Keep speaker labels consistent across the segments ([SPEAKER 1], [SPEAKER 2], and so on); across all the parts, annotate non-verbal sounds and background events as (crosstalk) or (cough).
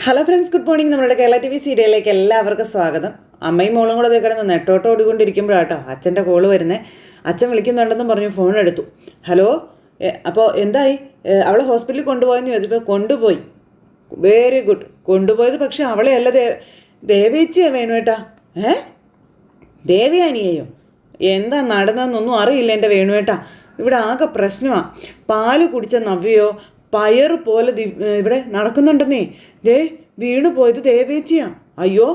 [SPEAKER 1] Hello friends good morning നമ്മുടെ Kerala T V സീരിയലിലേക്ക് എല്ലാവർക്കും സ്വാഗതം. അമ്മയും മോളും കൂടെ കിടന്ന് നെട്ടോട്ട് ഓടിക്കൊണ്ടിരിക്കുമ്പോഴാട്ടോ അച്ഛന്റെ കോൾ വരുന്നത് അച്ഛൻ വിളിക്കുന്നുണ്ടെന്നും പറഞ്ഞു ഫോൺ എടുത്തു. ഹലോ അപ്പോൾ എന്തായി? അവളെ ഹോസ്പിറ്റലിൽ കൊണ്ടുപോയെന്ന് ചോദിച്ചപ്പോൾ കൊണ്ടുപോയി. വെരി ഗുഡ് കൊണ്ടുപോയത് പക്ഷേ അവളെ അല്ല ദേ വേണു വേണുവേട്ടാ ഏ? ദേവയാണിയെയോ എന്താ നടന്നതെന്നൊന്നും അറിയില്ല എന്റെ വേണുവേട്ടാ ഇവിടെ ആകെ പ്രശ്നമാണ് പാൽ കുടിച്ച നവ്യയോ പയറ് പോലെ ഇവിടെ നടക്കുന്നുണ്ടെന്നേ. ദേ വീണു പോയത് ദേവേച്ചിയാ. അയ്യോ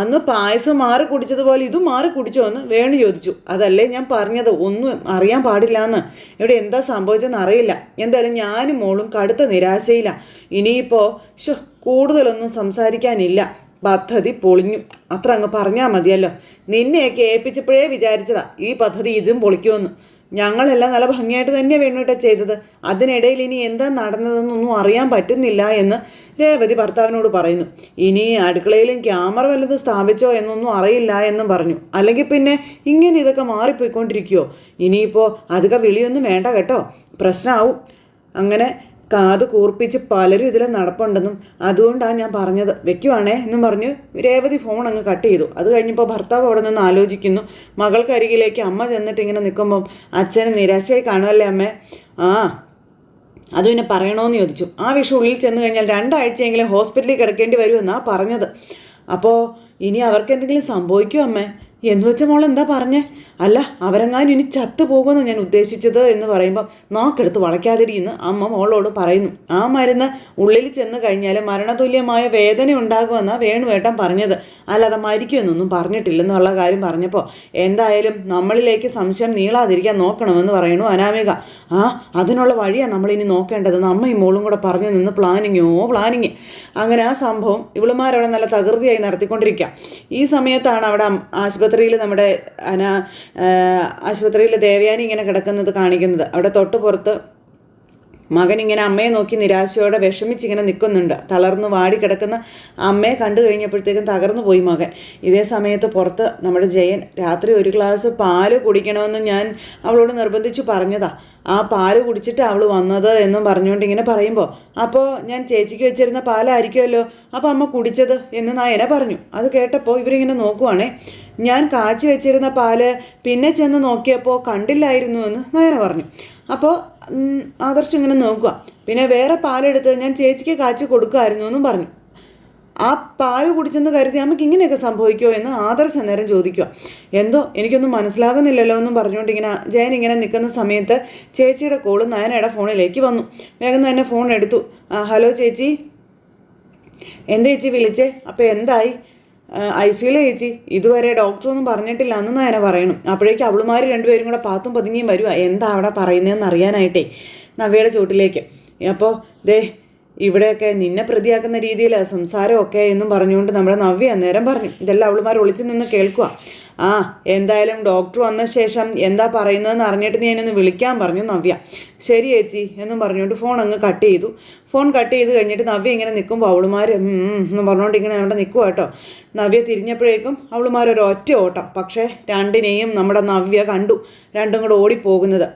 [SPEAKER 1] അന്ന് പായസം മാറി കുടിച്ചതുപോലെ ഇതും മാറി കുടിച്ചോ എന്ന് വേണു ചോദിച്ചു. അതല്ലേ ഞാൻ പറഞ്ഞത്? ഒന്നും അറിയാൻ പാടില്ല എന്ന് ഇവിടെ എന്താ സംഭവിച്ചെന്ന് അറിയില്ല. എന്തായാലും ഞാനും മോളും കടുത്ത നിരാശയില്ല ഇനിയിപ്പോൾ ഷോ കൂടുതലൊന്നും സംസാരിക്കാനില്ല. പദ്ധതി പൊളിഞ്ഞു. അത്ര അങ്ങ് പറഞ്ഞാൽ മതിയല്ലോ. നിന്നെയൊക്കെ ഏൽപ്പിച്ചപ്പോഴേ വിചാരിച്ചതാ ഈ പദ്ധതി ഇതും പൊളിക്കുമെന്ന്. ഞങ്ങളെല്ലാം നല്ല ഭംഗിയായിട്ട് തന്നെ വേണുട്ട ചെയ്തത്. അതിനിടയിൽ ഇനി എന്താ നടന്നതെന്നൊന്നും അറിയാൻ പറ്റുന്നില്ല എന്ന് രേവതി ഭർത്താവിനോട് പറയുന്നു. ഇനി അടുക്കളയിലും ക്യാമറ വല്ലതും സ്ഥാപിച്ചോ എന്നൊന്നും അറിയില്ല എന്നും പറഞ്ഞു. അല്ലെങ്കിൽ പിന്നെ ഇങ്ങനെ ഇതൊക്കെ മാറിപ്പോയിക്കൊണ്ടിരിക്കുവോ? ഇനിയിപ്പോൾ അധികം വിളിയൊന്നും വേണ്ട കേട്ടോ. പ്രശ്നമാവും അങ്ങനെ കാത് കൂർപ്പിച്ച് പലരും ഇതിൽ നടപ്പുണ്ടെന്നും അതുകൊണ്ടാണ് ഞാൻ പറഞ്ഞത്. വെക്കുവാണേ എന്നും പറഞ്ഞ് രേവതി ഫോൺ അങ്ങ് കട്ട് ചെയ്തു. അത് കഴിഞ്ഞപ്പോൾ ഭർത്താവ് അവിടെ നിന്ന് ആലോചിക്കുന്നു. മകൾക്കരികിലേക്ക് അമ്മ ചെന്നിട്ട് ഇങ്ങനെ നിൽക്കുമ്പം അച്ഛന് നിരാശയായി കാണുമല്ലേ അമ്മേ? ആ അത് പിന്നെ പറയണമെന്ന് ചോദിച്ചു. ആ വിഷു ഉള്ളിൽ ചെന്ന് കഴിഞ്ഞാൽ രണ്ടാഴ്ചയെങ്കിലും ഹോസ്പിറ്റലിൽ കിടക്കേണ്ടി വരുമെന്നാണ് പറഞ്ഞത്. അപ്പോൾ ഇനി അവർക്ക് എന്തെങ്കിലും സംഭവിക്കുമോ അമ്മേ? എന്ന് വെച്ച മോൾ എന്താ പറഞ്ഞേ? അല്ല അവരെങ്ങാനും ഇനി ചത്തു പോകുമെന്ന് ഞാൻ ഉദ്ദേശിച്ചത് എന്ന് പറയുമ്പം നാക്കെടുത്ത് വളയ്ക്കാതിരിക്കുന്നു അമ്മ മോളോട് പറയുന്നു. ആ മരുന്ന് ഉള്ളിൽ ചെന്ന് കഴിഞ്ഞാൽ മരണതുല്യമായ വേദന ഉണ്ടാകുമെന്നാണ് വേണുവേട്ടൻ പറഞ്ഞത്. അല്ലാതെ മരിക്കുമെന്നൊന്നും പറഞ്ഞിട്ടില്ലെന്നുള്ള കാര്യം പറഞ്ഞപ്പോൾ എന്തായാലും നമ്മളിലേക്ക് സംശയം നീളാതിരിക്കാൻ നോക്കണമെന്ന് പറയണു അനാമിക. ആ അതിനുള്ള വഴിയാണ് നമ്മളിനി നോക്കേണ്ടത്. അമ്മയും മോളും കൂടെ പറഞ്ഞു നിന്ന് പ്ലാനിങ്ങോ പ്ലാനിങ്. അങ്ങനെ ആ സംഭവം ഇവളുമാരവിടെ നല്ല തകൃതിയായി നടത്തിക്കൊണ്ടിരിക്കുക. ഈ സമയത്താണ് അവിടെ ആശുപത്രിയിൽ നമ്മുടെ അന ആശുപത്രിയിൽ ദേവയാനി ഇങ്ങനെ കിടക്കുന്നത് കാണിക്കുന്നത്. അവിടെ തൊട്ട് പുറത്ത് മകൻ ഇങ്ങനെ അമ്മയെ നോക്കി നിരാശയോടെ വിഷമിച്ചിങ്ങനെ നിൽക്കുന്നുണ്ട്. തളർന്ന് വാടി കിടക്കുന്ന അമ്മയെ കണ്ടു കഴിഞ്ഞപ്പോഴത്തേക്കും തകർന്നു പോയി മകൻ. ഇതേ സമയത്ത് പുറത്ത് നമ്മുടെ ജയൻ രാത്രി ഒരു ഗ്ലാസ് പാൽ കുടിക്കണമെന്ന് ഞാൻ അവളോട് നിർബന്ധിച്ചു പറഞ്ഞതാ. ആ പാൽ കുടിച്ചിട്ട് അവൾ വന്നത് എന്നും പറഞ്ഞുകൊണ്ട് ഇങ്ങനെ പറയുമ്പോൾ അപ്പോൾ ഞാൻ ചേച്ചിക്ക് വെച്ചിരുന്ന പാലായിരിക്കുമല്ലോ അപ്പോൾ അമ്മ കുടിച്ചത്? എന്ന് നായന പറഞ്ഞു. അത് കേട്ടപ്പോൾ ഇവരിങ്ങനെ നോക്കുവാണേ ഞാൻ കാച്ചി വെച്ചിരുന്ന പാൽ പിന്നെ ചെന്ന് നോക്കിയപ്പോൾ കണ്ടില്ലായിരുന്നു എന്ന് നയന പറഞ്ഞു. അപ്പോൾ ആദർശം ഇങ്ങനെ നോക്കുക പിന്നെ വേറെ പാലെടുത്ത് ഞാൻ ചേച്ചിക്ക് കാച്ചി കൊടുക്കുമായിരുന്നു എന്നും പറഞ്ഞു. ആ പാൽ കുടിച്ചെന്ന് കരുതി നമുക്ക് ഇങ്ങനെയൊക്കെ സംഭവിക്കുമോ എന്ന് ആദർശ നേരം ചോദിക്കുക എന്തോ എനിക്കൊന്നും മനസ്സിലാകുന്നില്ലല്ലോ എന്നും പറഞ്ഞുകൊണ്ട് ഇങ്ങനെ ജയൻ ഇങ്ങനെ നിൽക്കുന്ന സമയത്ത് ചേച്ചിയുടെ കോൾ നയനയുടെ ഫോണിലേക്ക് വന്നു. വേഗം തന്നെ ഫോൺ എടുത്തു. ഹലോ ചേച്ചി. എന്താ ചേച്ചി വിളിച്ചേ? അപ്പോൾ എന്തായി? ഐ സിയിൽ ചേച്ചി ഇതുവരെ ഡോക്ടറൊന്നും പറഞ്ഞിട്ടില്ല എന്ന് നേരെ പറയണം. അപ്പോഴേക്കും അവളുമാർ രണ്ടുപേരും കൂടെ പാത്തും പതുങ്ങിയും വരുക എന്താ അവിടെ പറയുന്നതെന്ന് അറിയാനായിട്ടേ നവ്യയുടെ ചോട്ടിലേക്ക് അപ്പോൾ ദേ ഇവിടെയൊക്കെ നിന്നെ പ്രതിയാക്കുന്ന രീതിയിൽ സംസാരമൊക്കെ എന്നും പറഞ്ഞുകൊണ്ട് നമ്മുടെ നവ്യ അന്നേരം പറഞ്ഞു. ഇതെല്ലാം അവളുമാർ ഒളിച്ചു നിന്ന് കേൾക്കുക ആ എന്തായാലും ഡോക്ടർ വന്ന ശേഷം എന്താ പറയുന്നതെന്ന് അറിഞ്ഞിട്ട് നീ എന്നെ വിളിക്കാൻ പറഞ്ഞു നവ്യ. ശരി ചേച്ചി എന്നും പറഞ്ഞുകൊണ്ട് ഫോൺ അങ്ങ് കട്ട് ചെയ്തു. ഫോൺ കട്ട് ചെയ്ത് കഴിഞ്ഞിട്ട് നവ്യ ഇങ്ങനെ നിൽക്കുമ്പോൾ അവളുമാർ എന്ന് പറഞ്ഞുകൊണ്ട് ഇങ്ങനെ അവിടെ നിൽക്കുക കേട്ടോ. നവ്യ തിരിഞ്ഞപ്പോഴേക്കും അവളുമാർ ഒരു ഒറ്റ ഓട്ടം. പക്ഷേ രണ്ടിനെയും നമ്മുടെ നവ്യ കണ്ടു. രണ്ടും കൂടെ ഓടിപ്പോകുന്നത്.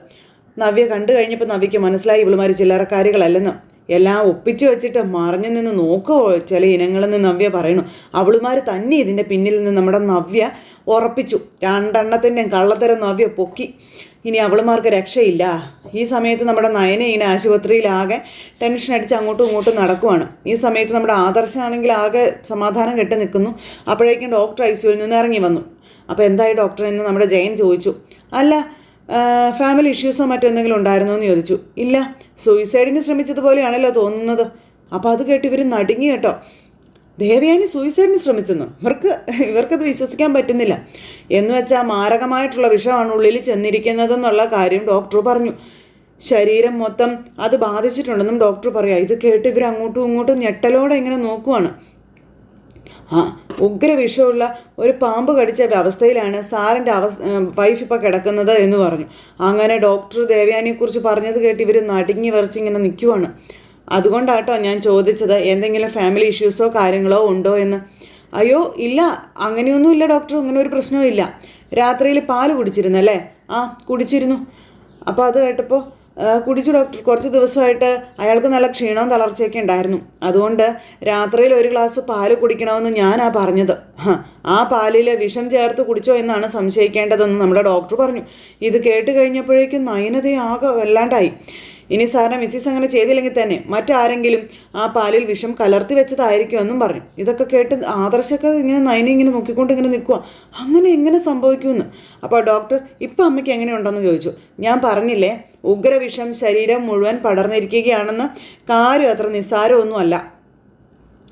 [SPEAKER 1] നവ്യ കണ്ടു കഴിഞ്ഞപ്പോൾ നവ്യയ്ക്ക് മനസ്സിലായി ഇവളുമാർ ചില്ലറക്കാരികളല്ലെന്ന്. എല്ലാം ഒപ്പിച്ചു വെച്ചിട്ട് മറിഞ്ഞു നിന്ന് നോക്കുമോ ചില ഇനങ്ങളെന്ന് നവ്യ പറയണു. അവളുമാർ തന്നെ ഇതിന്റെ പിന്നിൽ നിന്ന് നമ്മുടെ നവ്യ ഉറപ്പിച്ചു. രണ്ടെണ്ണത്തിന്റെയും കള്ളത്തരം നവ്യ പൊക്കി. ഇനി അവളുമാർക്ക് രക്ഷയില്ല. ഈ സമയത്ത് നമ്മുടെ നയന ഇങ്ങനെ ആശുപത്രിയിലാകെ ടെൻഷൻ അടിച്ച് അങ്ങോട്ടും ഇങ്ങോട്ടും നടക്കുവാണ്. ഈ സമയത്ത് നമ്മുടെ ആദർശാണെങ്കിൽ ആകെ സമാധാനം കെട്ടി നിൽക്കുന്നു. അപ്പോഴേക്കും ഡോക്ടർ ഐ സിയുവിൽ നിന്ന് ഇറങ്ങി വന്നു. അപ്പോൾ എന്തായി ഡോക്ടർ എന്ന് നമ്മുടെ ജയൻ ചോദിച്ചു. അല്ല ഫാമിലി ഇഷ്യൂസോ മറ്റെന്തെങ്കിലും ഉണ്ടായിരുന്നോ എന്ന് ചോദിച്ചു. ഇല്ല സൂയിസൈഡിന് ശ്രമിച്ചതുപോലെയാണല്ലോ തോന്നുന്നത്. അപ്പോൾ അത് കേട്ട് ഇവർ നടുങ്ങി കേട്ടോ. ദേവയാനി സൂയിസൈഡിന് ശ്രമിച്ചെന്ന്? ഇവർക്ക് ഇവർക്കത് വിശ്വസിക്കാൻ പറ്റുന്നില്ല. എന്ന് വെച്ചാൽ മാരകമായിട്ടുള്ള വിഷമാണ് ഉള്ളിൽ ചെന്നിരിക്കുന്നതെന്നുള്ള കാര്യം ഡോക്ടർ പറഞ്ഞു. ശരീരം മൊത്തം അത് ബാധിച്ചിട്ടുണ്ടെന്നും ഡോക്ടർ പറയാം. ഇത് കേട്ട് ഇവർ അങ്ങോട്ടും ഇങ്ങോട്ടും ഞെട്ടലോടെ ഇങ്ങനെ നോക്കുവാണ്. ഉഗ്ര വിഷമുള്ള ഒരു പാമ്പ് കടിച്ച അവസ്ഥയിലാണ് സാറിന്റെ അവസ് വൈഫ് ഇപ്പോൾ കിടക്കുന്നത് എന്ന് പറഞ്ഞു. അങ്ങനെ ഡോക്ടർ ദേവയാനിയെക്കുറിച്ച് പറഞ്ഞത് കേട്ട് ഇവർ നടുങ്ങി വരച്ചിങ്ങനെ നിൽക്കുവാണ് അതുകൊണ്ടാട്ടോ ഞാൻ ചോദിച്ചത് എന്തെങ്കിലും ഫാമിലി ഇഷ്യൂസോ കാര്യങ്ങളോ ഉണ്ടോ എന്ന്. അയ്യോ ഇല്ല. അങ്ങനെയൊന്നും ഇല്ല ഡോക്ടർ അങ്ങനെ ഒരു പ്രശ്നവും ഇല്ല. രാത്രിയിൽ പാൽ കുടിച്ചിരുന്നല്ലേ? ആ കുടിച്ചിരുന്നു. അപ്പോൾ അത് കേട്ടപ്പോൾ കുടിച്ചു ഡോക്ടർ കുറച്ച് ദിവസമായിട്ട് അയാൾക്ക് നല്ല ക്ഷീണവും തളർച്ചയൊക്കെ ഉണ്ടായിരുന്നു. അതുകൊണ്ട് രാത്രിയിൽ ഒരു ഗ്ലാസ് പാൽ കുടിക്കണമെന്ന് ഞാനാ പറഞ്ഞത്. ആ പാലിൽ വിഷം ചേർത്ത് കുടിച്ചോ എന്നാണ് സംശയിക്കേണ്ടതെന്ന് നമ്മുടെ ഡോക്ടർ പറഞ്ഞു. ഇത് കേട്ട് കഴിഞ്ഞപ്പോഴേക്കും നയനതയെ ആകെ വല്ലാണ്ടായി. ഇനി സാറിന് മിസ്സിസ് അങ്ങനെ ചെയ്തില്ലെങ്കിൽ തന്നെ മറ്റാരെങ്കിലും ആ പാലിൽ വിഷം കലർത്തി വെച്ചതായിരിക്കും എന്നും പറഞ്ഞു. ഇതൊക്കെ കേട്ട് ആദർശൊക്കെ ഇങ്ങനെ നയനെ ഇങ്ങനെ നോക്കിക്കൊണ്ട് ഇങ്ങനെ നിൽക്കുക അങ്ങനെ എങ്ങനെ സംഭവിക്കുമെന്ന്? അപ്പോൾ ഡോക്ടർ ഇപ്പം അമ്മയ്ക്ക് എങ്ങനെയുണ്ടെന്ന് ചോദിച്ചു. ഞാൻ പറഞ്ഞില്ലേ ഉഗ്രവിഷം ശരീരം മുഴുവൻ പടർന്നിരിക്കുകയാണെന്ന്. കാര്യം അത്ര നിസ്സാരമൊന്നുമല്ല.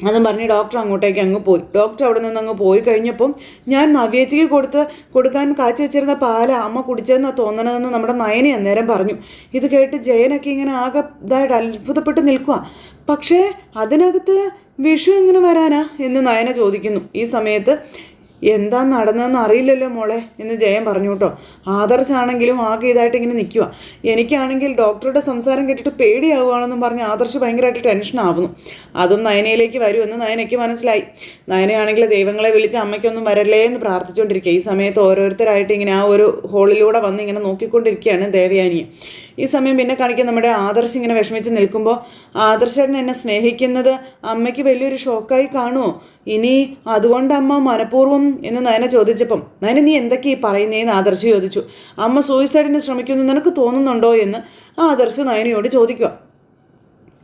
[SPEAKER 1] അതും പറഞ്ഞ് ഡോക്ടർ അങ്ങോട്ടേക്ക് അങ്ങ് പോയി. ഡോക്ടർ അവിടെ നിന്ന് അങ്ങ് പോയി കഴിഞ്ഞപ്പം ഞാൻ നവ്യേച്ചിക്ക് കൊടുത്ത് കൊടുക്കാൻ കാച്ചി വെച്ചിരുന്ന പാല അമ്മ കുടിച്ചതെന്നാണ് തോന്നണതെന്ന് നമ്മുടെ നയനെ അന്നേരം പറഞ്ഞു. ഇത് കേട്ട് ജയനൊക്കെ ഇങ്ങനെ ആകെ ഇതായിട്ട് അത്ഭുതപ്പെട്ട് നിൽക്കുക പക്ഷേ അതിനകത്ത് വിഷു എങ്ങനെ വരാനാ എന്ന് നയന ചോദിക്കുന്നു. ഈ സമയത്ത് എന്താ നടന്നതെന്ന് അറിയില്ലല്ലോ മോളെ എന്ന് ജയൻ പറഞ്ഞു കേട്ടോ. ആദർശാണെങ്കിലും ആകെ ഇതായിട്ട് ഇങ്ങനെ നിൽക്കുക എനിക്കാണെങ്കിൽ ഡോക്ടറുടെ സംസാരം കേട്ടിട്ട് പേടിയാവുകയാണെന്നും പറഞ്ഞ് ആദർശ് ഭയങ്കരമായിട്ട് ടെൻഷനാവുന്നു അതും നയനയിലേക്ക് വരുമെന്ന് നയനയ്ക്ക് മനസ്സിലായി. നയനയാണെങ്കിൽ ദൈവങ്ങളെ വിളിച്ച് അമ്മയ്ക്കൊന്നും വരല്ലേ എന്ന് പ്രാർത്ഥിച്ചുകൊണ്ടിരിക്കുക. ഈ സമയത്ത് ഓരോരുത്തരായിട്ട് ഇങ്ങനെ ആ ഒരു ഹോളിലൂടെ വന്ന് ഇങ്ങനെ നോക്കിക്കൊണ്ടിരിക്കുകയാണ് ദേവയാനിയെ ഈ സമയം പിന്നെ കാണിക്കാൻ നമ്മുടെ ആദർശ് ഇങ്ങനെ വിഷമിച്ച് നിൽക്കുമ്പോൾ ആദർശേട്ടൻ എന്നെ സ്നേഹിക്കുന്നത് അമ്മയ്ക്ക് വലിയൊരു ഷോക്കായി കാണുമോ ഇനി അതുകൊണ്ട് അമ്മ മനഃപൂർവം എന്ന് നയന ചോദിച്ചപ്പം നയന നീ എന്തൊക്കെയാ ഈ പറയുന്നേന്ന് ആദർശ് ചോദിച്ചു. അമ്മ സൂയിസൈഡിന് ശ്രമിക്കുന്നു നിനക്ക് തോന്നുന്നുണ്ടോ എന്ന് ആദർശ് നയനയോട് ചോദിക്കുക.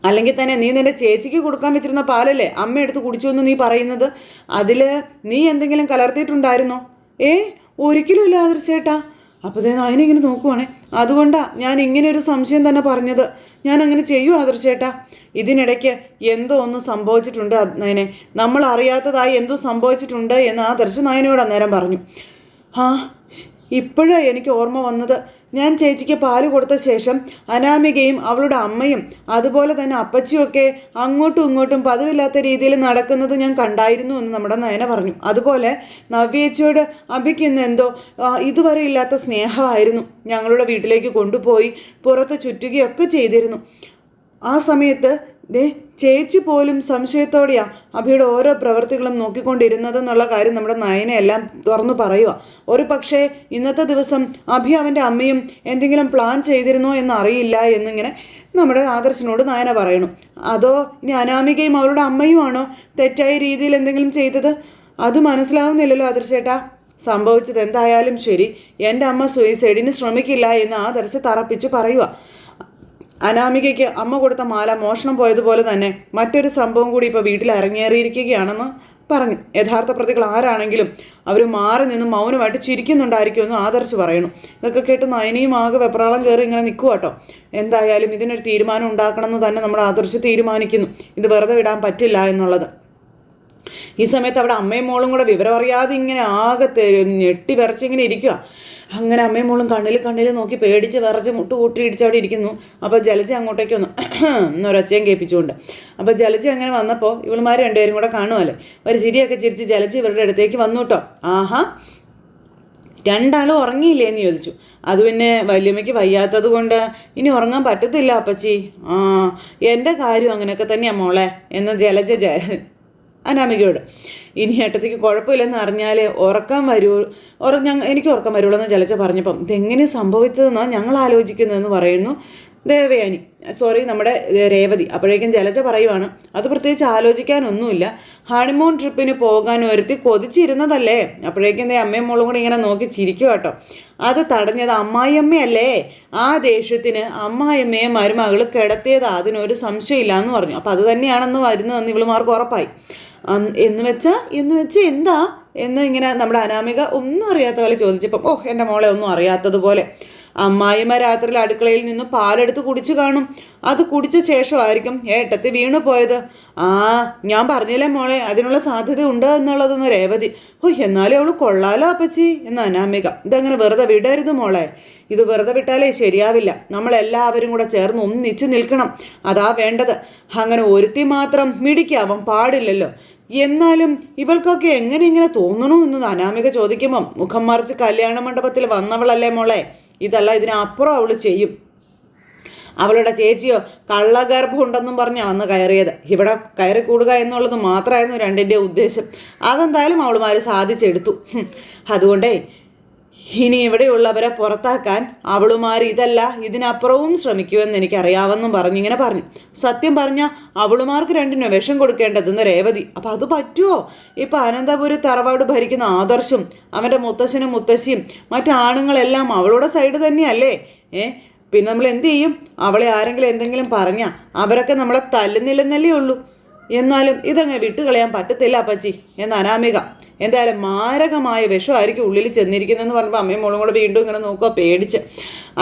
[SPEAKER 1] അല്ലെങ്കിൽ തന്നെ നീ നിന്റെ ചേച്ചിക്ക് കൊടുക്കാൻ വെച്ചിരുന്ന പാലല്ലേ അമ്മ എടുത്ത് കുടിച്ചു എന്ന് നീ പറയുന്നത്? അതിൽ നീ എന്തെങ്കിലും കലർത്തിയിട്ടുണ്ടായിരുന്നോ? ഏ ഒരിക്കലും ഇല്ല ആദർശേട്ടാ അപ്പോൾ ദേ നായനെ ഇങ്ങനെ നോക്കുവാണേ. അതുകൊണ്ടാ ഞാൻ ഇങ്ങനെ ഒരു സംശയം തന്നെ പറഞ്ഞത്. ഞാൻ അങ്ങനെ ചെയ്യൂ ആദർശേട്ടാ ഇതിനിടയ്ക്ക് എന്തോ ഒന്ന് സംഭവിച്ചിട്ടുണ്ട് അത് നയനെ. നമ്മൾ അറിയാത്തതായി എന്തോ സംഭവിച്ചിട്ടുണ്ട് എന്ന് ആദർശ് നയനോട് അന്നേരം പറഞ്ഞു. ആ ഇപ്പോഴാണ് എനിക്ക് ഓർമ്മ വന്നത്. ഞാൻ ചേച്ചിക്ക് പാൽ കൊടുത്ത ശേഷം അനാമികയും അവളുടെ അമ്മയും അതുപോലെ തന്നെ അപ്പച്ചിയൊക്കെ അങ്ങോട്ടും ഇങ്ങോട്ടും പതിവില്ലാത്ത രീതിയിൽ നടക്കുന്നത് ഞാൻ കണ്ടായിരുന്നു എന്ന് നമ്മുടെ നയന പറഞ്ഞു. അതുപോലെ നവ്യേച്ചിയോട് അഭിക്ക് ഇന്ന് എന്തോ ഇതുവരെ ഇല്ലാത്ത സ്നേഹമായിരുന്നു. ഞങ്ങളുടെ വീട്ടിലേക്ക് കൊണ്ടുപോയി പുറത്ത് ചുറ്റുകയൊക്കെ ചെയ്തിരുന്നു. ആ സമയത്ത് ദേ ചേച്ചി പോലും സംശയത്തോടെയാ അഭിയുടെ ഓരോ പ്രവൃത്തികളും നോക്കിക്കൊണ്ടിരുന്നതെന്നുള്ള കാര്യം നമ്മുടെ നയനെല്ലാം തുറന്നു പറയുക ഒരു പക്ഷേ ഇന്നത്തെ ദിവസം അഭി അവന്റെ അമ്മയും എന്തെങ്കിലും പ്ലാൻ ചെയ്തിരുന്നോ എന്ന് അറിയില്ല എന്നിങ്ങനെ നമ്മുടെ ആദർശനോട് നയന പറയണു. അതോ ഇനി അനാമികയും അവരുടെ അമ്മയുമാണോ തെറ്റായ രീതിയിൽ എന്തെങ്കിലും ചെയ്തത്? അത് മനസ്സിലാവുന്നില്ലല്ലോ ആദർശേട്ടാ. സംഭവിച്ചത് എന്തായാലും ശരി. എന്റെ അമ്മ സൂയിസൈഡിന് ശ്രമിക്കില്ല എന്ന് ആദർശ തറപ്പിച്ച് പറയുക അനാമികയ്ക്ക് അമ്മ കൊടുത്ത മാല മോഷണം പോയതുപോലെ തന്നെ മറ്റൊരു സംഭവം കൂടി ഇപ്പോൾ വീട്ടിൽ അരങ്ങേറിയിരിക്കുകയാണെന്ന് പറഞ്ഞു. യഥാർത്ഥ പ്രതികൾ ആരാണെങ്കിലും അവർ മാറി നിന്ന് മൗനമായിട്ട് ചിരിക്കുന്നുണ്ടായിരിക്കുമെന്ന് ആദർശ് പറയണു ഇതൊക്കെ കേട്ട് നയനിയും ആകെ വെപ്രാളം കയറി ഇങ്ങനെ നിൽക്കുക കേട്ടോ എന്തായാലും ഇതിനൊരു തീരുമാനം ഉണ്ടാക്കണമെന്ന് തന്നെ നമ്മുടെ ആദർശ് തീരുമാനിക്കുന്നു. ഇത് വെറുതെ വിടാൻ പറ്റില്ല എന്നുള്ളത്. ഈ സമയത്ത് അവിടെ അമ്മയും മോളും കൂടെ വിവരം അറിയാതെ ഇങ്ങനെ ആകെ ഞെട്ടി വിറച്ചിങ്ങനെ ഇരിക്കുക അങ്ങനെ അമ്മയും മോളും കണ്ണിൽ കണ്ണിൽ നോക്കി പേടിച്ച് വിറച്ച് മുട്ട് കൂട്ടി ഇടിച്ച് അവിടെ ഇരിക്കുന്നു. അപ്പോൾ ജലജ അങ്ങോട്ടേക്ക് വന്നു. (clears throat) എന്നൊരൊച്ചയും കേൾപ്പിച്ചുകൊണ്ട്. അപ്പോൾ ജലജ അങ്ങനെ വന്നപ്പോൾ ഇവളുമാർ രണ്ടുപേരും കൂടെ കാണുമല്ലേ ഒരു ചിരിയൊക്കെ ചിരിച്ച് ജലജ ഇവരുടെ അടുത്തേക്ക് വന്നു കേട്ടോ ആഹാ. രണ്ടാളും ഉറങ്ങിയില്ലേ എന്ന് ചോദിച്ചു. അത് പിന്നെ വല്യമ്മയ്ക്ക് വയ്യാത്തത് കൊണ്ട് ഇനി ഉറങ്ങാൻ പറ്റത്തില്ല അപ്പച്ചി. ആ എന്റെ കാര്യം അങ്ങനെയൊക്കെ തന്നെയാണ് മോളെ എന്ന് ജലജ അനാമികയോട്. ഇനി ഏട്ടത്തേക്ക് കുഴപ്പമില്ലെന്ന് അറിഞ്ഞാൽ ഉറക്കം വരൂ ഉറ ഞങ്ങൾ എനിക്ക് ഉറക്കം വരുള്ളൂ എന്ന് ജലജ പറഞ്ഞപ്പം ഇതെങ്ങനെ സംഭവിച്ചതെന്നാണ് ഞങ്ങൾ ആലോചിക്കുന്നതെന്ന് പറയുന്നു ദേവയാനി. സോറി നമ്മുടെ രേവതി. അപ്പോഴേക്കും ജലജ പറയുവാണ് അത് പ്രത്യേകിച്ച് ആലോചിക്കാനൊന്നുമില്ല. ഹണിമൂൺ ട്രിപ്പിന് പോകാൻ ഒരുത്തി കൊതിച്ചിരുന്നതല്ലേ? അപ്പോഴേക്കും എന്റെ അമ്മയും മോളും കൂടി ഇങ്ങനെ നോക്കി ചിരിക്കുക കേട്ടോ അത് തടഞ്ഞത് അമ്മായിയമ്മയല്ലേ? ആ ദേഷ്യത്തിന് അമ്മായിയമ്മയെ മരുമകൾ കിടത്തിയത് അതിനൊരു സംശയമില്ല എന്ന് പറഞ്ഞു. അപ്പം അത് തന്നെയാണെന്ന് വരുന്നതെന്ന് ഇവളുമാർക്ക് ഉറപ്പായി. എന്ന് വെച്ചാൽ എന്ന് വെച്ചാൽ എന്താ? എന്ന് ഇങ്ങനെ നമ്മുടെ അനാമിക ഒന്നും അറിയാത്ത പോലെ ചോദിച്ചപ്പം ഓ എന്റെ മോളെ ഒന്നും അറിയാത്തതുപോലെ. അമ്മായിമ്മ രാത്രിയിൽ അടുക്കളയിൽ നിന്ന് പാലെടുത്ത് കുടിച്ചു കാണും. അത് കുടിച്ച ശേഷമായിരിക്കും ഏട്ടത്തി വീണു പോയത്. ആ ഞാൻ പറഞ്ഞില്ലേ മോളെ അതിനുള്ള സാധ്യത ഉണ്ട് എന്നുള്ളതെന്ന് രേവതി. ഓ എന്നാലും അവൾ കൊള്ളാലോ അപ്പച്ചി എന്ന് അനാമിക. ഇതങ്ങനെ വെറുതെ വിടരുത് മോളെ. ഇത് വെറുതെ വിട്ടാലേ ശരിയാവില്ല. നമ്മളെല്ലാവരും കൂടെ ചേർന്ന് ഒന്നിച്ചു നിൽക്കണം. അതാ വേണ്ടത്. അങ്ങനെ ഒരുത്തി മാത്രം മിടിക്കാവാൻ പാടില്ലല്ലോ. എന്നാലും ഇവൾക്കൊക്കെ എങ്ങനെ ഇങ്ങനെ തോന്നണു എന്ന് അനാമിക ചോദിക്കുമ്പം മുഖം മറിച്ച് കല്യാണ മണ്ഡപത്തിൽ വന്നവളല്ലേ മോളെ? ഇതല്ല ഇതിനപ്പുറം അവൾ ചെയ്യും. അവളുടെ ചേച്ചിയോ കള്ളഗർഭം ഉണ്ടെന്നും പറഞ്ഞാ അന്ന് കയറിയത്. ഇവിടെ കയറി കൂടുക എന്നുള്ളത് മാത്രമായിരുന്നു രണ്ടിന്റെ ഉദ്ദേശം. അതെന്തായാലും അവളുമാർ സാധിച്ചെടുത്തു. അതുകൊണ്ടേ ഇനി ഇവിടെയുള്ളവരെ പുറത്താക്കാൻ അവളുമാർ ഇതല്ല ഇതിനപ്പുറവും ശ്രമിക്കുമെന്ന് എനിക്കറിയാമെന്നും പറഞ്ഞു ഇങ്ങനെ പറഞ്ഞു. സത്യം പറഞ്ഞ അവളുമാർക്ക് രണ്ടിനും വിഷം കൊടുക്കേണ്ടതെന്ന് രേവതി. അപ്പം അത് പറ്റുമോ ഇപ്പം അനന്തപുരി തറവാട് ഭരിക്കുന്ന ആദർശും അവന്റെ മുത്തശ്ശനും മുത്തശ്ശിയും മറ്റാണുങ്ങളെല്ലാം അവളുടെ സൈഡ് തന്നെയല്ലേ? ഏ? പിന്നെ നമ്മൾ എന്ത് ചെയ്യും? അവളെ ആരെങ്കിലും എന്തെങ്കിലും പറഞ്ഞാൽ അവരൊക്കെ നമ്മളെ തല്ലുന്നില്ലെന്നല്ലേ ഉള്ളൂ. എന്നാലും ഇതങ്ങനെ വിട്ടുകളയാൻ പറ്റത്തില്ല അപ്പച്ചി. എന്ന് അനാമിക. എന്തായാലും മാരകമായ വിഷമായിരിക്കും ഉള്ളിൽ ചെന്നിരിക്കുന്നതെന്ന് പറഞ്ഞപ്പോൾ അമ്മയും മോളും കൂടെ വീണ്ടും ഇങ്ങനെ നോക്കുക പേടിച്ച്.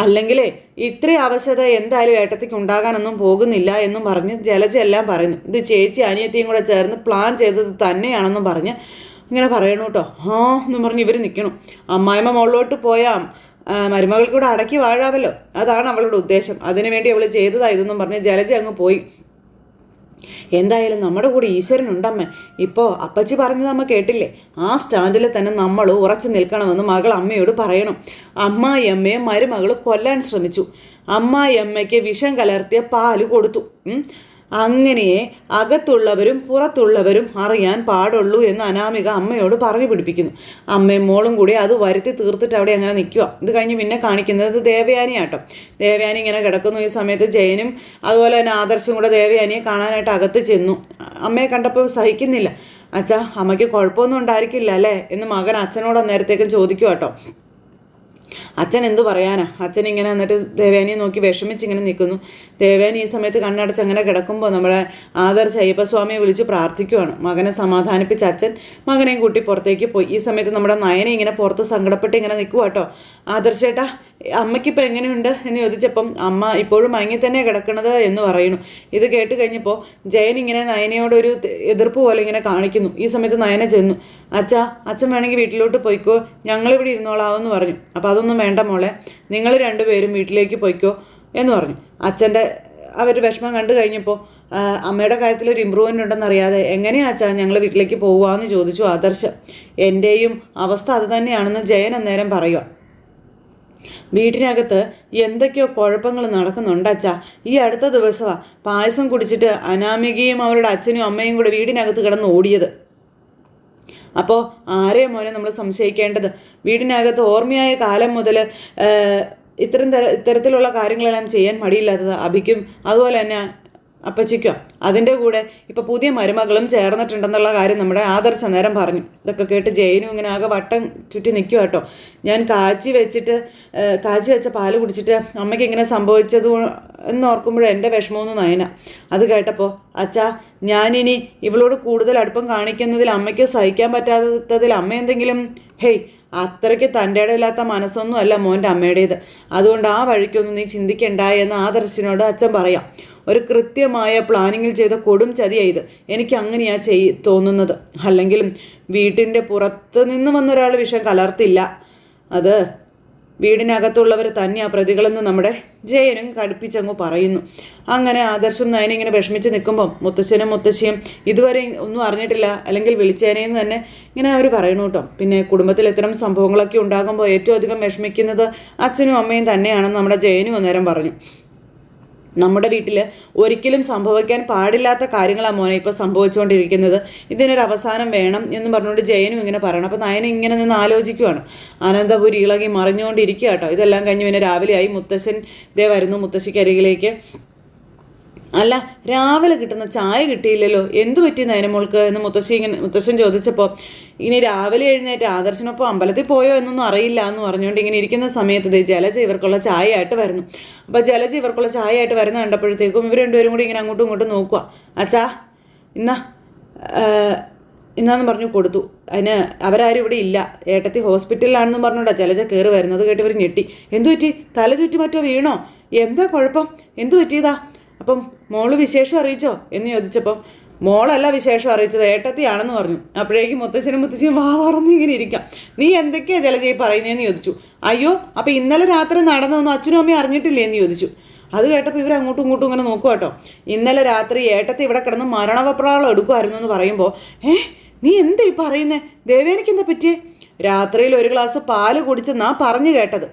[SPEAKER 1] അല്ലെങ്കിൽ ഇത്രയും അവശത എന്തായാലും ഏട്ടത്തേക്ക് ഉണ്ടാകാനൊന്നും പോകുന്നില്ല എന്നും പറഞ്ഞ് ജലജെല്ലാം പറയുന്നു. ഇത് ചേച്ചി അനിയത്തിയും കൂടെ ചേർന്ന് പ്ലാൻ ചെയ്തത് തന്നെയാണെന്നും പറഞ്ഞ് ഇങ്ങനെ പറയണു കേട്ടോ. ആ എന്നും പറഞ്ഞ് ഇവർ നിൽക്കണം അമ്മായിമ്മ മുകളിലോട്ട് പോയാൽ മരുമകൾക്കൂടെ അടക്കി വാഴാമല്ലോ. അതാണ് അവളുടെ ഉദ്ദേശം. അതിനുവേണ്ടി അവൾ ചെയ്തതാ ഇതെന്നും പറഞ്ഞ് ജലജ അങ്ങ് പോയി. എന്തായാലും നമ്മുടെ കൂടെ ഈശ്വരൻ ഉണ്ടമ്മ ഇപ്പോൾ അപ്പച്ചി പറഞ്ഞത് അമ്മ കേട്ടില്ലേ? ആ സ്റ്റാൻഡിൽ തന്നെ നമ്മൾ ഉറച്ചു നിൽക്കണമെന്ന് മകൾ അമ്മയോട് പറയണം. അമ്മായിയമ്മയെ മരുമകൾ കൊല്ലാൻ ശ്രമിച്ചു. അമ്മായിയമ്മയ്ക്ക് വിഷം കലർത്തിയ പാൽ കൊടുത്തു. അങ്ങനെയേ അകത്തുള്ളവരും പുറത്തുള്ളവരും അറിയാൻ പാടുള്ളൂ എന്ന് അനാമിക അമ്മയോട് പറഞ്ഞു പിടിപ്പിക്കുന്നു. അമ്മയും മോളും കൂടി അത് വരുത്തി തീർത്തിട്ട് അവിടെ അങ്ങനെ നിൽക്കുക. ഇത് കഴിഞ്ഞ് പിന്നെ കാണിക്കുന്നത് ദേവയാനിയാട്ടോ. ദേവയാനി ഇങ്ങനെ കിടക്കുന്നു ഈ സമയത്ത് ജയനും അതുപോലെ തന്നെ ആദർശം കൂടെ ദേവയാനിയെ കാണാനായിട്ട് അകത്ത് ചെന്നു. അമ്മയെ കണ്ടപ്പോൾ സഹിക്കുന്നില്ല. അച്ഛാ അമ്മയ്ക്ക് കുഴപ്പമൊന്നും ഉണ്ടായിരിക്കില്ല അല്ലേ? എന്ന് മകൻ അച്ഛനോട് അന്നേരത്തേക്കും ചോദിക്കുക കേട്ടോ അച്ഛൻ എന്തു പറയാനാ? അച്ഛൻ ഇങ്ങനെ എന്നിട്ട് ദേവേനിയെ നോക്കി വിഷമിച്ച് ഇങ്ങനെ നിൽക്കുന്നു. ദേവേനി ഈ സമയത്ത് കണ്ണടച്ച് അങ്ങനെ കിടക്കുമ്പോൾ നമ്മുടെ ആദർശ അയ്യപ്പസ്വാമിയെ വിളിച്ച് പ്രാർത്ഥിക്കുവാണ്. മകനെ സമാധാനിപ്പിച്ച അച്ഛൻ മകനെയും കൂട്ടി പുറത്തേക്ക് പോയി. ഈ സമയത്ത് നമ്മുടെ നയനെ ഇങ്ങനെ പുറത്ത് സങ്കടപ്പെട്ട് ഇങ്ങനെ നിൽക്കുക കേട്ടോ ആദർശേട്ടാ അമ്മയ്ക്കിപ്പോൾ എങ്ങനെയുണ്ട്? എന്ന് ചോദിച്ചപ്പം അമ്മ ഇപ്പോഴും മയങ്ങി തന്നെ കിടക്കണത് എന്ന് പറയുന്നു. ഇത് കേട്ട് കഴിഞ്ഞപ്പോൾ ജയൻ ഇങ്ങനെ നയനയോടൊരു എതിർപ്പ് പോലെ ഇങ്ങനെ കാണിക്കുന്നു. ഈ സമയത്ത് നയന ചെന്നു. അച്ഛാ അച്ഛൻ വേണമെങ്കിൽ വീട്ടിലോട്ട് പോയിക്കോ. ഞങ്ങളിവിടെ ഇരുന്നോളാവെന്ന് പറഞ്ഞു. അപ്പോൾ അതൊന്നും വേണ്ട മോളെ. നിങ്ങൾ രണ്ടുപേരും വീട്ടിലേക്ക് പോയിക്കോ എന്ന് പറഞ്ഞു. അച്ഛന്റെ അവർ വിഷമം കണ്ടു കഴിഞ്ഞപ്പോൾ അമ്മയുടെ കാര്യത്തിൽ ഒരു ഇമ്പ്രൂവ്മെന്റ് ഉണ്ടെന്നറിയാതെ എങ്ങനെയാ അച്ഛാ ഞങ്ങൾ വീട്ടിലേക്ക് പോകുകയെന്ന് ചോദിച്ചു ആദർശ്. എന്റെയും അവസ്ഥ അത് തന്നെയാണെന്ന് ജയൻ അന്നേരം പറയുക വീട്ടിനകത്ത് എന്തൊക്കെയോ കുഴപ്പങ്ങൾ നടക്കുന്നുണ്ട് അച്ഛാ. ഈ അടുത്ത ദിവസമാണ് പായസം കുടിച്ചിട്ട് അനാമികയും അവരുടെ അച്ഛനും അമ്മയും കൂടെ വീടിനകത്ത് കിടന്ന് ഓടിയത്. അപ്പോൾ ആരെ മോനെ നമ്മൾ സംശയിക്കേണ്ടത്? വീടിനകത്ത് ഓർമ്മയായ കാലം മുതൽ ഇത്തരം തര ഇത്തരത്തിലുള്ള കാര്യങ്ങളെല്ലാം ചെയ്യാൻ മടിയില്ലാത്തത് അഭിക്കും അതുപോലെ തന്നെ അപ്പച്ചിക്കോ അതിന്റെ കൂടെ ഇപ്പം പുതിയ മരുമകളും ചേർന്നിട്ടുണ്ടെന്നുള്ള കാര്യം നമ്മുടെ ആദർശ നേരം പറഞ്ഞു. ഇതൊക്കെ കേട്ട് ജയിനും ഇങ്ങനെ ആകെ വട്ടം ചുറ്റി നിൽക്കുക കേട്ടോ. ഞാൻ കാച്ചി വെച്ചിട്ട് കാച്ചി വെച്ച പാൽ കുടിച്ചിട്ട് അമ്മയ്ക്ക് ഇങ്ങനെ സംഭവിച്ചത് എന്ന് ഓർക്കുമ്പോഴും എന്റെ വിഷമമൊന്നും നയന. അത് കേട്ടപ്പോൾ അച്ഛാ ഞാനിനി ഇവളോട് കൂടുതൽ അടുപ്പം കാണിക്കുന്നതിൽ അമ്മയ്ക്ക് സഹിക്കാൻ പറ്റാത്തതിൽ അമ്മ എന്തെങ്കിലും ഹേയ് അത്രയ്ക്ക് തന്റെ ഇടയില്ലാത്ത മനസ്സൊന്നും അല്ല മോന്റെ അമ്മയുടേത്. അതുകൊണ്ട് ആ വഴിക്കൊന്നും നീ ചിന്തിക്കണ്ട എന്ന് ആദർശിനോട് അച്ഛൻ പറയാം. ഒരു കൃത്യമായ പ്ലാനിങ്ങിൽ ചെയ്ത കൊടും ചതിയാ ഇത് എനിക്ക് അങ്ങനെയാ ചെയ് തോന്നുന്നത്. അല്ലെങ്കിലും വീട്ടിന്റെ പുറത്ത് നിന്ന് വന്നൊരാൾ വിഷം കലർത്തില്ല. അത് വീടിനകത്തുള്ളവർ തന്നെയാ പ്രതികളെന്ന് നമ്മുടെ ജയനും കടുപ്പിച്ചങ്ങ് പറയുന്നു. അങ്ങനെ ആദർശം നയനും ഇങ്ങനെ വിഷമിച്ച് നിൽക്കുമ്പം മുത്തശ്ശനും മുത്തശ്ശിയും ഇതുവരെ ഒന്നും അറിഞ്ഞിട്ടില്ല. അല്ലെങ്കിൽ വിളിച്ചേനേന്ന് തന്നെ ഇങ്ങനെ അവർ പറയണു കേട്ടോ. പിന്നെ കുടുംബത്തിൽ ഇത്തരം സംഭവങ്ങളൊക്കെ ഉണ്ടാകുമ്പോൾ ഏറ്റവും അധികം വിഷമിക്കുന്നത് അച്ഛനും അമ്മയും തന്നെയാണെന്ന് നമ്മുടെ ജയനും അന്നേരം പറഞ്ഞു. നമ്മുടെ വീട്ടിൽ ഒരിക്കലും സംഭവിക്കാൻ പാടില്ലാത്ത കാര്യങ്ങളാണ് മോനെ ഇപ്പോൾ സംഭവിച്ചുകൊണ്ടിരിക്കുന്നത് ഇതിനൊരു അവസാനം വേണം എന്ന് പറഞ്ഞുകൊണ്ട് ജയനും ഇങ്ങനെ പറയണം. അപ്പോൾ നയന ഇങ്ങനെ നിന്ന് ആലോചിക്കുവാണ്. അനന്തപുരി ഇളകി മറിഞ്ഞുകൊണ്ടിരിക്കുക കേട്ടോ ഇതെല്ലാം കഴിഞ്ഞ് പിന്നെ രാവിലെയായി മുത്തശ്ശൻ ദേ വരുന്നു മുത്തശ്ശിക്കരികിലേക്ക് അല്ല രാവിലെ കിട്ടുന്ന ചായ കിട്ടിയില്ലല്ലോ. എന്തു പറ്റി നയനമോൾക്ക് എന്ന് മുത്തശ്ശി ഇങ്ങനെ മുത്തശ്ശൻ ചോദിച്ചപ്പോൾ ഇനി രാവിലെ എഴുന്നേറ്റ് ആദർശനൊപ്പം അമ്പലത്തിൽ പോയോ എന്നൊന്നും അറിയില്ല എന്ന് പറഞ്ഞുകൊണ്ട് ഇങ്ങനെ ഇരിക്കുന്ന സമയത്ത് ജലജ ഇവർക്കുള്ള ചായ ആയിട്ട് വരുന്നു. അപ്പോൾ ജലജ ഇവർക്കുള്ള ചായ ആയിട്ട് വരുന്ന കണ്ടപ്പോഴത്തേക്കും ഇവർ രണ്ടുപേരും കൂടി ഇങ്ങനെ അങ്ങോട്ടും ഇങ്ങോട്ടും നോക്കുക അച്ഛാ ഇന്നാ ഇന്നാന്ന് പറഞ്ഞു കൊടുത്തു. അതിന് അവരാരും ഇവിടെ ഇല്ല. ഏട്ടത്തി ഹോസ്പിറ്റലിലാണെന്നും പറഞ്ഞോണ്ടാ ജലജ കയറി വരുന്നത് കേട്ട് ഇവർ ഞെട്ടി. എന്തു പറ്റി? തല ചുറ്റി മറ്റോ വീണോ? എന്താ കുഴപ്പം? എന്തു പറ്റിയതാ? അപ്പം മോൾ വിശേഷം അറിയിച്ചോ എന്ന് ചോദിച്ചപ്പം മോളല്ല വിശേഷം അറിയിച്ചത് ഏട്ടത്തിയാണെന്ന് പറഞ്ഞു. അപ്പോഴേക്കും മുത്തശ്ശനും മുത്തശ്ശിയും വാ തുറന്ന് ഇങ്ങനെ ഇരിക്കാം. നീ എന്തൊക്കെയാ ജലജയി പറയുന്നതെന്ന് ചോദിച്ചു. അയ്യോ അപ്പം ഇന്നലെ രാത്രി നടന്നതൊന്നും അച്ഛനും അമ്മയും അറിഞ്ഞിട്ടില്ലേ? എന്ന് ചോദിച്ചു. അത് കേട്ടപ്പോൾ ഇവർ അങ്ങോട്ടും ഇങ്ങോട്ടും ഇങ്ങനെ നോക്കുക കേട്ടോ ഇന്നലെ രാത്രി ഏട്ടത്തി ഇവിടെ കിടന്ന് മരണവപ്രാളം എടുക്കുമായിരുന്നു എന്ന് പറയുമ്പോൾ ഏ നീ എന്താ ഈ പറയുന്നേ? ദേവേനയ്ക്ക് എന്താ പറ്റിയേ? രാത്രിയിൽ ഒരു ഗ്ലാസ് പാൽ കുടിച്ചെന്നാ പറഞ്ഞു കേട്ടത്.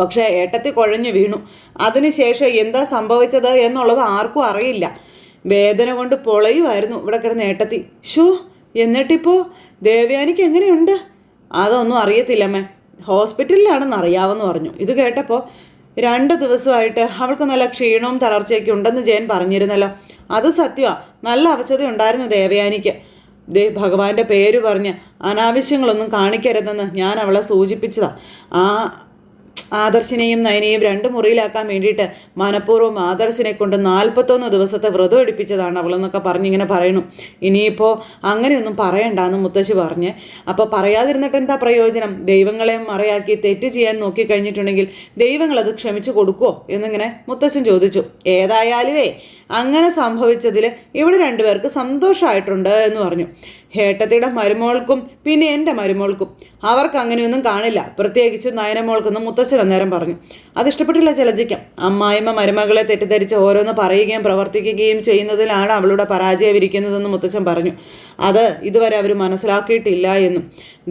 [SPEAKER 1] പക്ഷേ ഏട്ടത്തി കുഴഞ്ഞു വീണു. അതിനുശേഷം എന്താ സംഭവിച്ചത് എന്നുള്ളത് ആർക്കും അറിയില്ല. വേദന കൊണ്ട് പൊളയുമായിരുന്നു ഇവിടെ കിടന്ന് ഏട്ടത്തി. ഷോ എന്നിട്ടിപ്പോൾ ദേവയാനിക്ക് എങ്ങനെയുണ്ട്? അതൊന്നും അറിയത്തില്ലമ്മേ ഹോസ്പിറ്റലിലാണെന്ന് അറിയാവെന്ന് പറഞ്ഞു. ഇത് കേട്ടപ്പോൾ രണ്ട് ദിവസമായിട്ട് അവൾക്ക് നല്ല ക്ഷീണവും തളർച്ചയൊക്കെ ഉണ്ടെന്ന് ജയൻ പറഞ്ഞിരുന്നല്ലോ. അത് സത്യമാണ് നല്ല അവശത ഉണ്ടായിരുന്നു ദേവയാനിക്ക്. ദേ ഭഗവാന്റെ പേര് പറഞ്ഞ് അനാവശ്യങ്ങളൊന്നും കാണിക്കരുതെന്ന് ഞാൻ അവളെ സൂചിപ്പിച്ചതാണ് ആ ആദർശിനെയും നയനെയും രണ്ടു മുറിയിലാക്കാൻ വേണ്ടിയിട്ട് മനഃപൂർവം ആദർശിനെ കൊണ്ട് നാൽപ്പത്തൊന്ന് ദിവസത്തെ വ്രതം എടുപ്പിച്ചതാണ് അവളെന്നൊക്കെ പറഞ്ഞിങ്ങനെ പറയണു. ഇനിയിപ്പോൾ അങ്ങനെയൊന്നും പറയണ്ടെന്ന് മുത്തശ്ശി പറഞ്ഞ്. അപ്പോൾ പറയാതിരുന്നിട്ട് എന്താ പ്രയോജനം? ദൈവങ്ങളെ മറയാക്കി തെറ്റ് ചെയ്യാൻ നോക്കിക്കഴിഞ്ഞിട്ടുണ്ടെങ്കിൽ ദൈവങ്ങൾ അത് ക്ഷമിച്ചു കൊടുക്കുമോ എന്നിങ്ങനെ മുത്തശ്ശൻ ചോദിച്ചു. ഏതായാലുവേ അങ്ങനെ സംഭവിച്ചതിൽ ഇവിടെ രണ്ടുപേർക്ക് സന്തോഷമായിട്ടുണ്ട് എന്ന് പറഞ്ഞു. ഹേട്ടത്തിയുടെ മരുമോൾക്കും പിന്നെ എന്റെ മരുമോൾക്കും അവർക്ക് അങ്ങനെയൊന്നും കാണില്ല. പ്രത്യേകിച്ച് നയനമോൾക്കെന്ന് മുത്തശ്ശൻ അന്നേരം പറഞ്ഞു. അത് ഇഷ്ടപ്പെട്ടില്ല ജലജയ്ക്ക് അമ്മായിമ്മ മരുമകളെ തെറ്റിദ്ധരിച്ച് ഓരോന്ന് പറയുകയും പ്രവർത്തിക്കുകയും ചെയ്യുന്നതിലാണ് അവളുടെ പരാജയം ഇരിക്കുന്നതെന്ന് മുത്തശ്ശൻ പറഞ്ഞു. അത് ഇതുവരെ അവർ മനസ്സിലാക്കിയിട്ടില്ല എന്നും.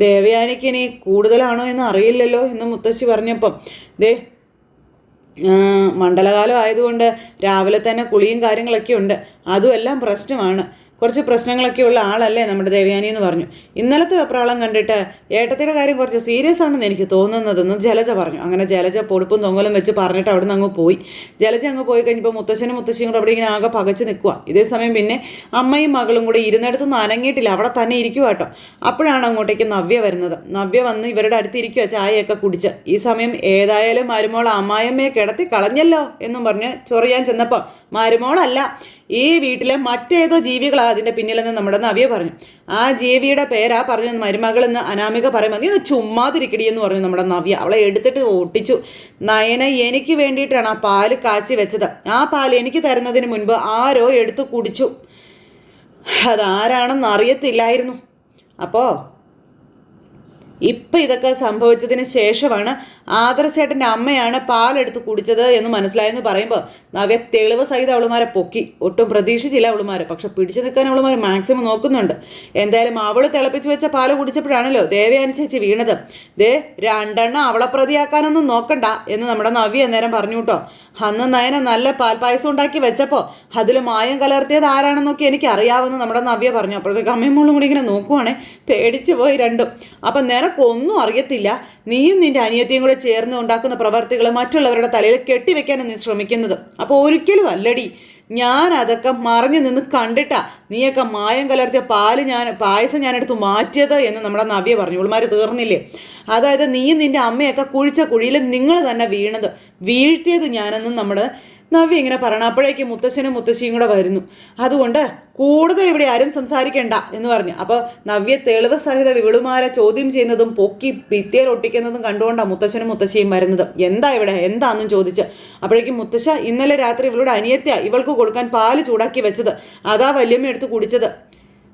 [SPEAKER 1] ദേവയാനിക്ക് ഇനി കൂടുതലാണോ എന്ന് അറിയില്ലല്ലോ എന്ന് മുത്തശ്ശി പറഞ്ഞപ്പം ദേ മണ്ഡലകാലം ആയതുകൊണ്ട് രാവിലെ തന്നെ കുളിയും കാര്യങ്ങളൊക്കെ ഉണ്ട്. അതുമെല്ലാം പ്രശ്നമാണ്. കുറച്ച് പ്രശ്നങ്ങളൊക്കെ ഉള്ള ആളല്ലേ നമ്മുടെ ദേവയാനി എന്ന് പറഞ്ഞു. ഇന്നലത്തെ വെപ്രാളം കണ്ടിട്ട് ഏട്ടത്തിയുടെ കാര്യം കുറച്ച് സീരിയസ് ആണെന്ന് എനിക്ക് തോന്നുന്നതെന്ന് ജലജ പറഞ്ഞു. അങ്ങനെ ജലജ പൊടുപ്പും തൊങ്ങലും വെച്ച് പറഞ്ഞിട്ട് അവിടെ നിന്ന് അങ്ങ് പോയി. ജലജ അങ്ങ് പോയി കഴിഞ്ഞപ്പോൾ മുത്തശ്ശനും മുത്തശ്ശിയും കൂടെ അവിടെ ഇങ്ങനെ ആകെ പകച്ച് നിൽക്കുക ഇതേ സമയം പിന്നെ അമ്മയും മകളും കൂടെ ഇരുന്നിടത്തൊന്നും അനങ്ങിയിട്ടില്ല. അവിടെ തന്നെ ഇരിക്കുക കേട്ടോ. അപ്പോഴാണ് അങ്ങോട്ടേക്ക് നവ്യ വരുന്നത്. നവ്യ വന്ന് ഇവരുടെ അടുത്ത് ഇരിക്കുക ചായയൊക്കെ കുടിച്ച്. ഈ സമയം ഏതായാലും മരുമോൾ അമ്മായിയമ്മയെ കിടത്തി കളഞ്ഞല്ലോ എന്നും പറഞ്ഞ് ചൊറിയാൻ ചെന്നപ്പോൾ മരുമോളല്ല ഈ വീട്ടിലെ മറ്റേതോ ജീവികളാണ് അതിന്റെ പിന്നിലെന്ന് നമ്മുടെ നവ്യ പറഞ്ഞു. ആ ജീവിയുടെ പേരാ പറഞ്ഞത് മരുമകളെന്ന് അനാമിക പറയുമ്പോൾ നീ ഒന്ന് ചുമ്മാതിരിക്കടി എന്ന് പറഞ്ഞു നമ്മുടെ നവ്യ. അവളെ എടുത്തിട്ട് ഓട്ടിച്ചു നയന എനിക്ക് വേണ്ടിയിട്ടാണ് ആ പാൽ കാച്ചി വെച്ചത്. ആ പാൽ എനിക്ക് തരുന്നതിന് മുൻപ് ആരോ എടുത്തു കുടിച്ചു. അതാരാണെന്ന് അറിയത്തില്ലായിരുന്നു. അപ്പോൾ ഇപ്പം ഇതൊക്കെ സംഭവിച്ചതിന് ശേഷമാണ് ആദർശേട്ടന്റെ അമ്മയാണ് പാലെടുത്ത് കുടിച്ചത് എന്ന് മനസ്സിലായെന്ന് പറയുമ്പോൾ നവ്യ തെളിവ് സഹിതം അവളുമാരെ പൊക്കി. ഒട്ടും പ്രതീക്ഷിച്ചില്ല അവളുമാരെ. പക്ഷെ പിടിച്ചു നിൽക്കാൻ അവളുമാർ മാക്സിമം നോക്കുന്നുണ്ട്. എന്തായാലും അവൾ തിളപ്പിച്ച് വെച്ച പാൽ കുടിച്ചപ്പോഴാണല്ലോ ദേവയാനിച്ചേച്ചി വീണത്. ദേ രണ്ടെണ്ണം അവളെ പ്രതിയാക്കാനൊന്നും നോക്കണ്ട എന്ന് നമ്മുടെ നവ്യ അന്നേരം പറഞ്ഞു കേട്ടോ. അന്ന് നയന നല്ല പാൽപ്പായസം ഉണ്ടാക്കി വെച്ചപ്പോൾ അതിൽ മായം കലർത്തിയത് ആരാണെന്നൊക്കെ എനിക്ക് അറിയാമെന്ന് നമ്മുടെ നവ്യ പറഞ്ഞു. അപ്പോഴത്തേക്ക് അമ്മയും മോളും കൂടി ഇങ്ങനെ നോക്കുവാണേ. പേടിച്ചു പോയി രണ്ടും. അപ്പം നിനക്കൊന്നും അറിയത്തില്ല. നീയും നിന്റെ അനിയത്തിയും കൂടെ ചേർന്ന് ഉണ്ടാക്കുന്ന പ്രവർത്തികൾ മറ്റുള്ളവരുടെ തലയിൽ കെട്ടിവെക്കാനാണ് നീ ശ്രമിക്കുന്നത്. അപ്പോൾ ഒരിക്കലും അല്ലടി. ഞാൻ അതൊക്കെ മറിഞ്ഞു നിന്ന് കണ്ടിട്ടാ നീയൊക്കെ മായം കലർത്തിയ പാൽ ഞാൻ പായസം ഞാനെടുത്ത് മാറ്റിയത് എന്ന് നമ്മുടെ നവ്യ പറഞ്ഞു. ഇവളുമാർ തീർന്നില്ലേ? അതായത് നീയും നിന്റെ അമ്മയൊക്കെ കുഴിച്ച കുഴിയിൽ നിങ്ങൾ തന്നെ വീണത്. വീഴ്ത്തിയത് ഞാനെന്ന് നമ്മുടെ നവ്യ ഇങ്ങനെ പറയണം. അപ്പോഴേക്കും മുത്തശ്ശനും മുത്തശ്ശിയും കൂടെ വരുന്നു. അതുകൊണ്ട് കൂടുതൽ ഇവിടെ ആരും സംസാരിക്കേണ്ട എന്ന് പറഞ്ഞു. അപ്പോൾ നവ്യ തെളിവ് സഹിത വിളുമാരെ ചോദ്യം ചെയ്യുന്നതും പൊക്കി ഭിത്തിയിൽ ഒട്ടിക്കുന്നതും കണ്ടുകൊണ്ടാണ് മുത്തശ്ശനും മുത്തശ്ശിയും വരുന്നത്. എന്താ ഇവിടെ? എന്താണെന്നും ചോദിച്ച്. അപ്പോഴേക്കും മുത്തശ്ശ ഇന്നലെ രാത്രി ഇവളുടെ അനിയത്യ ഇവൾക്ക് കൊടുക്കാൻ പാൽ ചൂടാക്കി വെച്ചത്. അതാ വല്യമ്മ എടുത്ത് കുടിച്ചത്.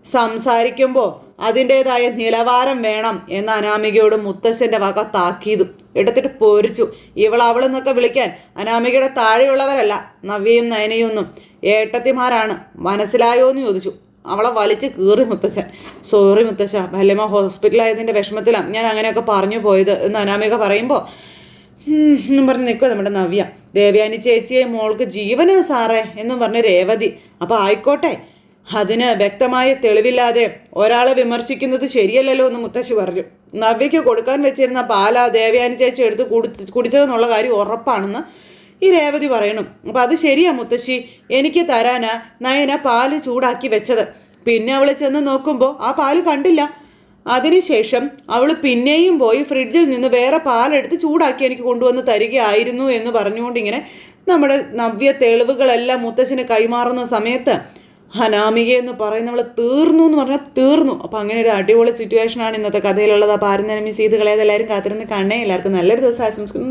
[SPEAKER 1] സംസാരിക്കുമ്പോൾ അതിന്റെതായ നിലവാരം വേണം എന്ന അനാമികയോട് മുത്തശ്ശന്റെ വക താക്കീതും. എടുത്തിട്ട് പൊരിച്ചു. ഇവൾ അവളെന്നൊക്കെ വിളിക്കാൻ അനാമികയുടെ താഴെയുള്ളവരല്ല നവ്യയും നയനയും ഒന്നും. ഏട്ടത്തിമാരാണ് മനസ്സിലായോ എന്ന് ചോദിച്ചു. അവളെ വലിച്ച് കീറി മുത്തച്ഛൻ. സോറി മുത്തശ്ശ വല്യമ്മ ഹോസ്പിറ്റലായതിന്റെ വിഷമത്തിലാണ് ഞാൻ അങ്ങനെയൊക്കെ പറഞ്ഞു പോയത് എന്ന് അനാമിക പറയുമ്പോൾ എന്നും പറഞ്ഞ് നിൽക്കുക നമ്മുടെ നവ്യ. ദേവയാനി ചേച്ചിയെ മോൾക്ക് ജീവനാ സാറേ എന്നും പറഞ്ഞ് രേവതി. അപ്പോൾ ആയിക്കോട്ടെ അതിന് വ്യക്തമായ തെളിവില്ലാതെ ഒരാളെ വിമർശിക്കുന്നത് ശരിയല്ലല്ലോ എന്ന് മുത്തശ്ശി പറഞ്ഞു. നവ്യയ്ക്ക് കൊടുക്കാൻ വെച്ചിരുന്ന പാല ദേവയാനി ചേച്ചി എടുത്ത് കുടി കുടിച്ചതെന്നുള്ള കാര്യം ഉറപ്പാണെന്ന് ഈ രേവതി പറയണം അപ്പം അത് ശരിയാ മുത്തശ്ശി. എനിക്ക് തരാനാ നയന പാൽ ചൂടാക്കി വെച്ചത്. പിന്നെ അവൾ ചെന്ന് നോക്കുമ്പോൾ ആ പാൽ കണ്ടില്ല. അതിനുശേഷം അവൾ പിന്നെയും പോയി ഫ്രിഡ്ജിൽ നിന്ന് വേറെ പാലെടുത്ത് ചൂടാക്കി എനിക്ക് കൊണ്ടുവന്ന് തരികയായിരുന്നു എന്ന് പറഞ്ഞുകൊണ്ട് ഇങ്ങനെ നമ്മുടെ നവ്യ തെളിവുകളെല്ലാം മുത്തശ്ശിന് കൈമാറുന്ന സമയത്ത് അനാമിക എന്ന് പറയുന്നവൾ തീർന്നു എന്ന് പറഞ്ഞാൽ തീർന്നു. അപ്പോൾ അങ്ങനെ ഒരു അടിപൊളി സിറ്റുവേഷനാണ് ഇന്നത്തെ കഥയിലുള്ളത്. അപ്പോൾ ആരും തന്നെ മിസ് ചെയ്ത് കളയാതെ എല്ലാവരും കാത്തിരുന്ന് കണ്ണേ. എല്ലാവർക്കും നല്ലൊരു ദിവസം ആശംസിക്കുന്നു.